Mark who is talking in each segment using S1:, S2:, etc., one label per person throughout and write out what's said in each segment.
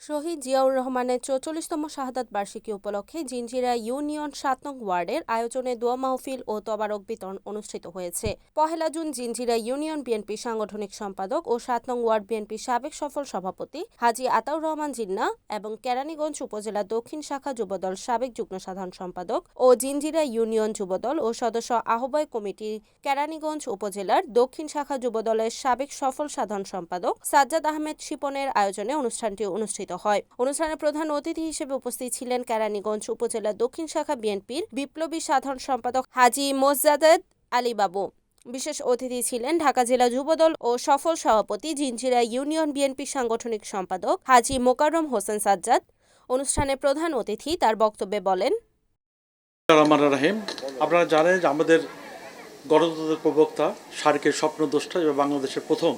S1: শহীদ জিয়াউর রহমানের চৌচল্লিশতম শাহাদাত বার্ষিকী উপলক্ষে জিঞ্জিরা ইউনিয়ন সাত নং ওয়ার্ডের আয়োজনে দোয়া মাহফিল ও তবারক বিতরণ অনুষ্ঠিত হয়েছে। পহেলা জুন জিঞ্জিরা ইউনিয়ন বিএনপি সাংগঠনিক সম্পাদক ও সাত নং ওয়ার্ড বিএনপি সাবেক সফল সভাপতি হাজি আতাউর রহমান জিন্না এবং কেরানীগঞ্জ উপজেলা দক্ষিণ শাখা যুবদল সাবেক যুগ্ম সাধারণ সম্পাদক ও জিঞ্জিরা ইউনিয়ন যুবদল ও সদস্য আহ্বায়ক কমিটি কেরানীগঞ্জ উপজেলার দক্ষিণ শাখা যুবদলের সাবেক সফল সাধারণ সম্পাদক সাজ্জাদ আহমেদ শিপনের আয়োজনে অনুষ্ঠানটি অনুষ্ঠিত হয়। অনুষ্ঠানে প্রধান অতিথি হিসেবে উপস্থিত ছিলেন কেরানীগঞ্জ উপজেলা দক্ষিণ শাখা বিএনপির বিপ্লবী সাধারণ সম্পাদক হাজি মোজাদ্দেদ আলী বাবু। বিশেষ অতিথি ছিলেন ঢাকা জেলা যুবদল ও সফল সভাপতি জিঞ্জিরা ইউনিয়ন বিএনপি সাংগঠনিক সম্পাদক হাজি মোকাররম হোসেন সাজ্জাদ। অনুষ্ঠানে প্রধান অতিথি তার বক্তব্যে বলেন
S2: রাহিম, আপনারা জানেন যে আমাদের গণতন্ত্রের প্রবক্তা সার্কের স্বপ্নদ্রষ্টা এবং বাংলাদেশের প্রথম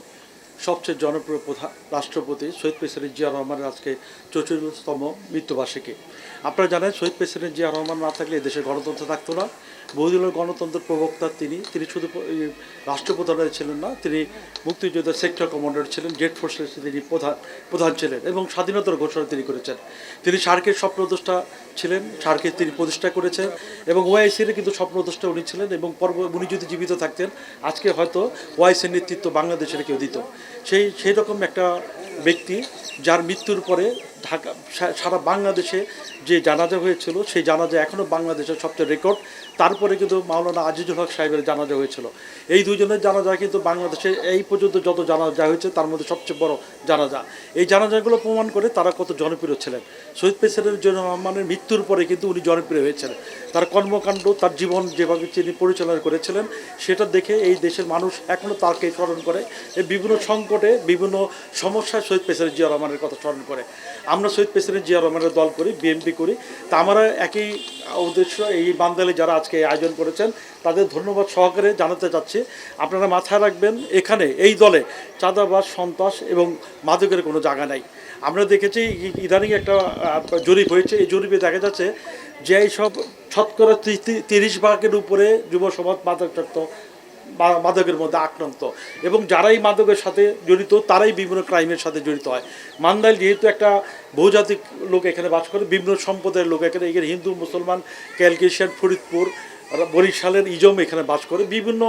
S2: সবচেয়ে জনপ্রিয় প্রধান রাষ্ট্রপতি শহীদ প্রেসিডেন্ট জিয়া রহমানের আজকে চতুর্থতম মৃত্যুবার্ষিকী। আপনারা জানেন শহীদ প্রেসিডেন্ট জিয়া রহমান না থাকলে এদেশে গণতন্ত্র থাকতো না। বহুদিনের গণতন্ত্রের প্রবক্তা তিনি। তিনি শুধু রাষ্ট্রপ্রধানের ছিলেন না, তিনি মুক্তিযোদ্ধা সেক্টর কমান্ডার ছিলেন জেট ফোর্সের তিনি প্রধান প্রধান ছিলেন এবং স্বাধীনতার ঘোষণা তিনি করেছেন। তিনি সার্কের স্বপ্নদ্রষ্টা ছিলেন সার্কে তিনি প্রতিষ্ঠা করেছেন এবং ওয়াইসির কিন্তু স্বপ্নদ্রষ্টা উনি ছিলেন এবং পর্ব উনি যদি জীবিত থাকতেন, আজকে হয়তো ওয়াইসির নেতৃত্ব বাংলাদেশের কেউ দিত। সেই সেই রকম একটা ব্যক্তি যার মৃত্যুর পরে ঢাকা সারা বাংলাদেশে যে জানাজা হয়েছিল, সেই জানাজা এখনও বাংলাদেশের সবচেয়ে রেকর্ড। তারপরে কিন্তু মাওলানা আজিজুল হক সাহেবের জানাজা হয়েছিল। এই দুজনের জানাজা কিন্তু বাংলাদেশে এই পর্যন্ত যত জানাজা হয়েছে, তার মধ্যে সবচেয়ে বড় জানাজা। এই জানাজাগুলো প্রমাণ করে তারা কত জনপ্রিয় ছিলেন। শহীদ প্রেসিডেন্ট রহমানের মৃত্যুর পরে কিন্তু উনি জনপ্রিয় হয়েছিলেন। তার কর্মকাণ্ড, তার জীবন যেভাবে তিনি পরিচালনা করেছিলেন, সেটা দেখে এই দেশের মানুষ এখনও তাকে স্মরণ করে। এই বিভিন্ন সংকটে, বিভিন্ন সমস্যায় শহীদ প্রেসিডেন্ট জিয়া রহমানের কথা স্মরণ করে। আমরা শহীদ প্রেসিডেন্ট জিয়া রহমানের দল করি বিএনপি করি। তা আমরা একই উদ্দেশ্য, এই বান্দালে যারা আজকে আয়োজন করেছেন, তাদের ধন্যবাদ সহকারে জানাতে চাচ্ছি। আপনারা মাথায় রাখবেন, এখানে, এই দলে চাঁদাবাজ, সন্ত্রাস এবং মাদকের কোনো জায়গা নাই। আমরা দেখেছি ইদানিং একটা জরিপ হয়েছে। এই জরিপে দেখা যাচ্ছে যে এই সব শতকরা তিরিশ ভাগের উপরে যুব সমাজ মাদকাসক্ত মা- মাদকের মধ্যে আক্রান্ত। এবং যারাই মাদকের সাথে জড়িত, তারাই বিভিন্ন ক্রাইমের সাথে জড়িত হয়। মান্দাইল যেহেতু একটা বহুজাতিক লোক এখানে বাস করে, বিভিন্ন সম্প্রদায়ের লোক এখানে। এখানে হিন্দু, মুসলমান, ক্যালকেশিয়ান, ফরিদপুর, বরিশালের ইজম এখানে বাস করে। বিভিন্ন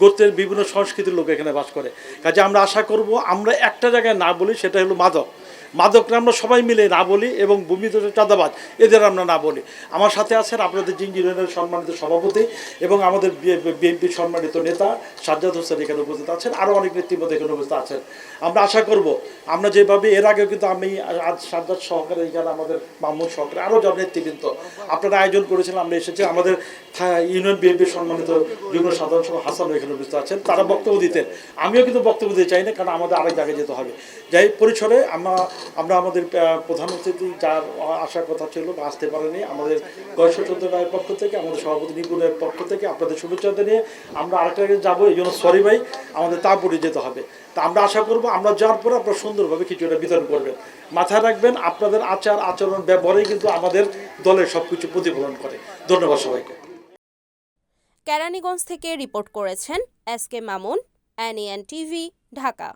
S2: গোত্রের, বিভিন্ন সংস্কৃতির লোক এখানে বাস করে। কাজে আমরা আশা করব, আমরা একটা জায়গায় না বলি সেটা হলো মাদক। মাদকরা আমরা সবাই মিলে না বলি এবং ভূমিদোষ চাঁদাবাজ, এদের আমরা না বলি। আমার সাথে আছেন আপনাদের জিঞ্জিরের সম্মানিত সভাপতি এবং আমাদের বিএনপির সম্মানিত নেতা সাজ্জাদ হোসেন এখানে উপস্থিত আছেন, আরও অনেক নেতৃবৃন্দ এখানে উপস্থিত আছেন। আমরা আশা করব, আমরা যেভাবে, এর আগেও কিন্তু আমি আজ সাজ্জাদ সহকারে এখানে আমাদের মামুন সহকারে আরও সব নেতৃবৃন্দ, আপনারা আয়োজন করেছিলেন আমরা এসেছি, আমাদের ইউনিয়ন বিএনপির সম্মানিত যুগ্ম সাধারণ সভা হাসান এখানে উপস্থিত আছেন, তারা বক্তব্য দিতেন। আমিও কিন্তু বক্তব্য দিতে চাই না, কারণ আমাদের আরেক জায়গায় যেতে হবে। যাই পরিসরে আমরা আমরা আমাদের প্রধান অতিথি যার আসার কথা ছিল বা আসতে পারেনি, আমাদের গয়েশ্বরচন্দ্র রায়ের পক্ষ থেকে, আমাদের সভাপতি নিপুণের পক্ষ থেকে আপনাদের শুভেচ্ছা জানিয়ে আমরা আরেকটা যাব, এই জন্য সরি ভাই, আমাদের তারপরে যেতে হবে। তা আমরা আশা করব আমরা যাওয়ার পরে আপনারা সুন্দরভাবে কিছুটা বিতরণ করবেন। মাথায় রাখবেন, আপনাদের আচার, আচরণ, ব্যবহারেই কিন্তু আমাদের দলের সব কিছু প্রতিফলন করে। ধন্যবাদ সবাইকে।
S1: কেরানীগঞ্জ থেকে রিপোর্ট করেছেন S K Mamun NN TV, Dhaka.